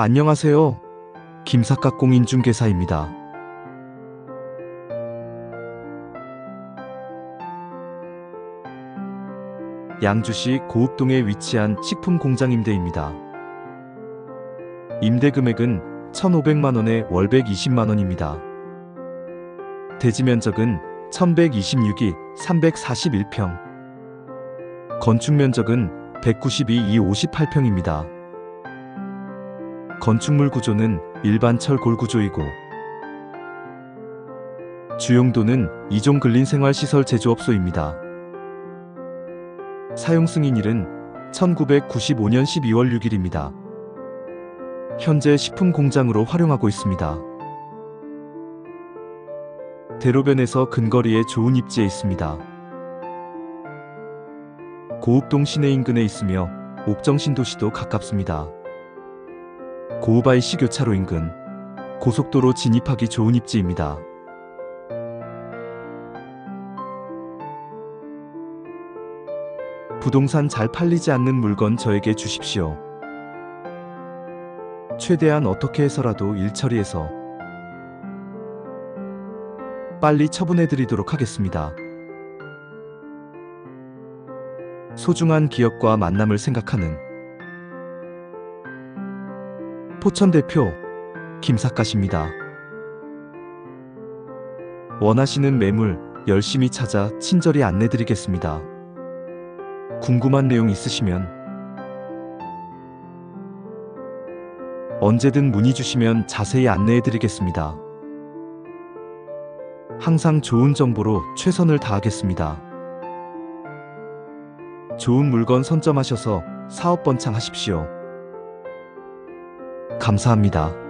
안녕하세요. 김삿갓공 인중개사입니다. 양주시 고읍동에 위치한 식품 공장 임대입니다. 임대 금액은 1,500만 원에 월백 20만 원입니다. 대지 면적은 1126이 341평. 건축 면적은 192이 58평입니다. 건축물 구조는 일반 철골 구조이고 주용도는 이종 근린 생활시설 제조업소입니다. 사용 승인일은 1995년 12월 6일입니다. 현재 식품 공장으로 활용하고 있습니다. 대로변에서 근거리에 좋은 입지에 있습니다. 고읍동 시내 인근에 있으며 옥정 신도시도 가깝습니다. 고우바이 시 교차로 인근 고속도로 진입하기 좋은 입지입니다. 부동산 잘 팔리지 않는 물건 저에게 주십시오. 최대한 어떻게 해서라도 일 처리해서 빨리 처분해 드리도록 하겠습니다. 소중한 기억과 만남을 생각하는 포천 대표 김삿갓입니다. 원하시는 매물 열심히 찾아 친절히 안내 드리겠습니다. 궁금한 내용 있으시면 언제든 문의 주시면 자세히 안내해 드리겠습니다. 항상 좋은 정보로 최선을 다하겠습니다. 좋은 물건 선점하셔서 사업 번창하십시오. 감사합니다.